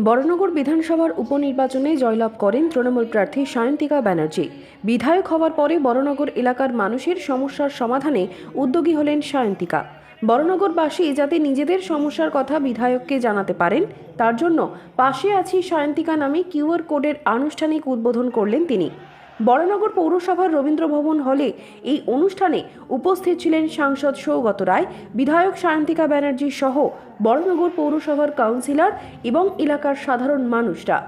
বড়নগর বিধানসভার উপনির্বাচনে জয়লাভ করেন তৃণমূল প্রার্থী সায়ন্তিকা ব্যানার্জি। বিধায়ক হওয়ার পরে বড়নগর এলাকার মানুষের সমস্যার সমাধানে উদ্যোগী হলেন সায়ন্তিকা। বড়নগরবাসী যাতে নিজেদের সমস্যার কথা বিধায়ককে জানাতে পারেন, তার জন্য পাশে আছি সায়ন্তিকা নামে কিউআর কোডের আনুষ্ঠানিক উদ্বোধন করলেন তিনি। বড়নগর পৌরসভার রবীন্দ্র ভবন হলে এই অনুষ্ঠানে উপস্থিত ছিলেন সাংসদ সৌগত রায়, বিধায়ক সায়ন্তিকা ব্যানার্জি সহ বড়নগর পৌরসভার কাউন্সিলর এবং এলাকার সাধারণ মানুষরা।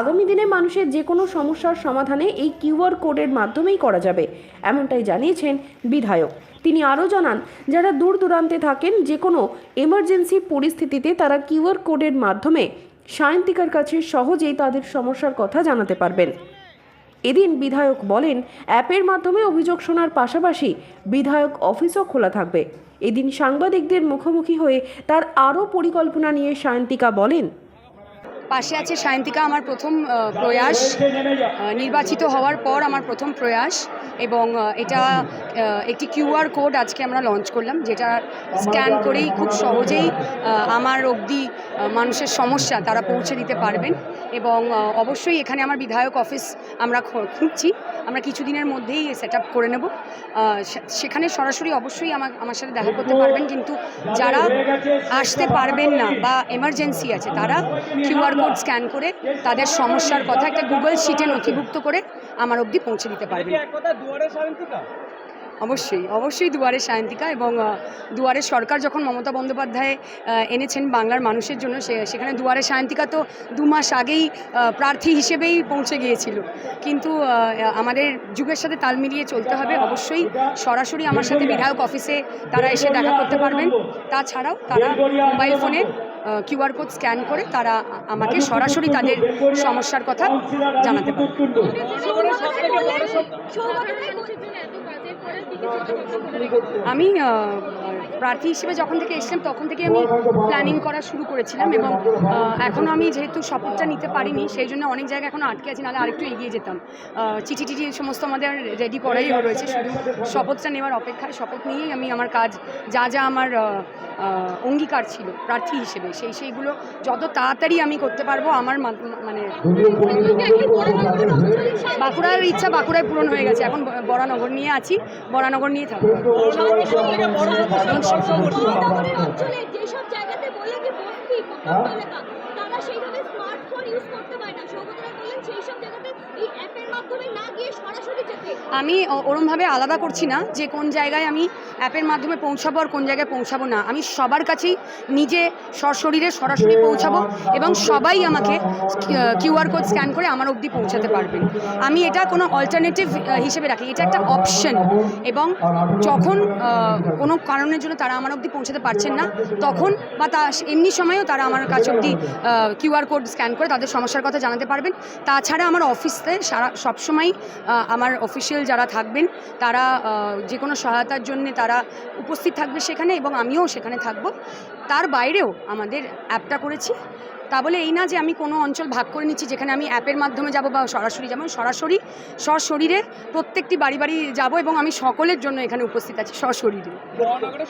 আগামী দিনে মানুষের যে কোনো সমস্যার সমাধানে এই কিউআর কোডের মাধ্যমেই করা যাবে, এমনটাই জানিয়েছেন বিধায়ক। তিনি আরও জানান, যারা দূর দূরান্তে থাকেন, যে কোনো এমার্জেন্সি পরিস্থিতিতে তারা কিউআর কোডের মাধ্যমে সায়ন্তিকার কাছে সহজেই তাদের সমস্যার কথা জানাতে পারবেন। এদিন বিধায়ক বলেন, অ্যাপের মাধ্যমে অভিযোগ শোনার পাশাপাশি বিধায়ক অফিসও খোলা থাকবে। এদিন সাংবাদিকদের মুখোমুখি হয়ে তার আরও পরিকল্পনা নিয়ে সায়ন্তিকা বলেন পাশে আছে সায়ন্তিকা, আমার প্রথম প্রয়াস। নির্বাচিত হওয়ার পর আমার প্রথম প্রয়াস এবং এটা একটি কিউআর কোড আজকে আমরা লঞ্চ করলাম, যেটা স্ক্যান করেই খুব সহজেই আমার অবধি মানুষের সমস্যা তারা পৌঁছে দিতে পারবেন এবং অবশ্যই এখানে আমার বিধায়ক অফিস আমরা খুঁজছি। আমরা কিছুদিনের মধ্যেই সেট করে নেব। সেখানে সরাসরি অবশ্যই আমার আমার সাথে দেখা করতে পারবেন, কিন্তু যারা আসতে পারবেন না বা এমার্জেন্সি আছে, তারা কিউআর কোড স্ক্যান করে তাদের সমস্যার কথা একটা গুগল শিটে নথিভুক্ত করে আমার অবধি পৌঁছে দিতে পারবেন। অবশ্যই অবশ্যই দুয়ারে সায়ন্তিকা এবং দুয়ারে সরকার যখন মমতা বন্দ্যোপাধ্যায় এনেছেন বাংলার মানুষের জন্য সে- সেখানে দুয়ারে সায়ন্তিকা তো দু মাস আগেই প্রার্থী হিসেবেই পৌঁছে গিয়েছিল। কিন্তু আমাদের যুগের সাথে তাল মিলিয়ে চলতে হবে। অবশ্যই সরাসরি আমার সাথে বিধায়ক অফিসে তারা এসে দেখা করতে পারবেন। তাছাড়াও তারা মোবাইল ফোনে কিউআর কোড স্ক্যান করে তারা আমাকে সরাসরি তাদের সমস্যার কথা জানাতে সব- আমি প্রার্থী হিসেবে যখন থেকে এসেছিলাম, তখন থেকে আমি প্ল্যানিং করা শুরু করেছিলাম এবং এখনও আমি যেহেতু শপথটা নিতে পারিনি, সেই জন্য অনেক জায়গায় এখনও আটকে আছি, নাহলে আরেকটু এগিয়ে যেতাম। চিঠি টিঠি সমস্ত আমাদের রেডি করাই রয়েছে, শুধু শপথটা নেওয়ার অপেক্ষায়। শপথ নিয়েই আমি আমার কাজ, যা যা আমার অঙ্গীকার ছিল প্রার্থী হিসেবে। সেই সেইগুলো যত তাড়াতাড়ি আমি করতে পারব আমার মানে বাঁকুড়ার ইচ্ছা বাঁকুড়ায় পূরণ হয়ে গেছে। এখন বরানগর নিয়ে আছি বরানগর নিয়ে থাকব। অঞ্চলে যেসব জায়গাতে বলে বস্তি প্রত্যন্ত এলাকা তারা সেইভাবে স্মার্টফোন ইউজ করতে পারে না সৌগতরা বললেন সেই সব জায়গাতে এই অ্যাপের মাধ্যমে না গিয়ে সরাসরি যেতে আমি ওরমভাবে আলাদা করছি না যে কোন জায়গায় আমি অ্যাপের মাধ্যমে পৌঁছাবো আর কোন জায়গায় পৌঁছাবো না। আমি সবার কাছেই নিজে সশরীরে সরাসরি পৌঁছাবো এবং সবাই আমাকে কিউআর কোড স্ক্যান করে আমার অবধি পৌঁছাতে পারবেন। আমি এটা কোনো অল্টারনেটিভ হিসেবে রাখি। এটা একটা অপশন এবং যখন কোনো কারণের জন্য তারা আমার অবধি পৌঁছাতে পারছেন না তখন বা তা এমনি সময়েও তারা আমার কাছে অবধি কিউআর কোড স্ক্যান করে তাদের সমস্যার কথা জানাতে পারবেন। তাছাড়া আমার অফিসে সারা সবসময় আমার অফিসিয়াল যারা থাকবেন, তারা যে কোনো সহায়তার জন্য তারা উপস্থিত থাকবে সেখানে এবং আমিও সেখানে থাকব। তার বাইরেও আমাদের অ্যাপটা করেছি। তা বলে এই না যে আমি কোনো অঞ্চল ভাগ করে নিচ্ছি, যেখানে আমি অ্যাপের মাধ্যমে যাব বা সরাসরি যাব। সরাসরি সশরীরে প্রত্যেকটি বাড়ি বাড়ি যাব এবং আমি সকলের জন্য এখানে উপস্থিত আছি বর্ণগরের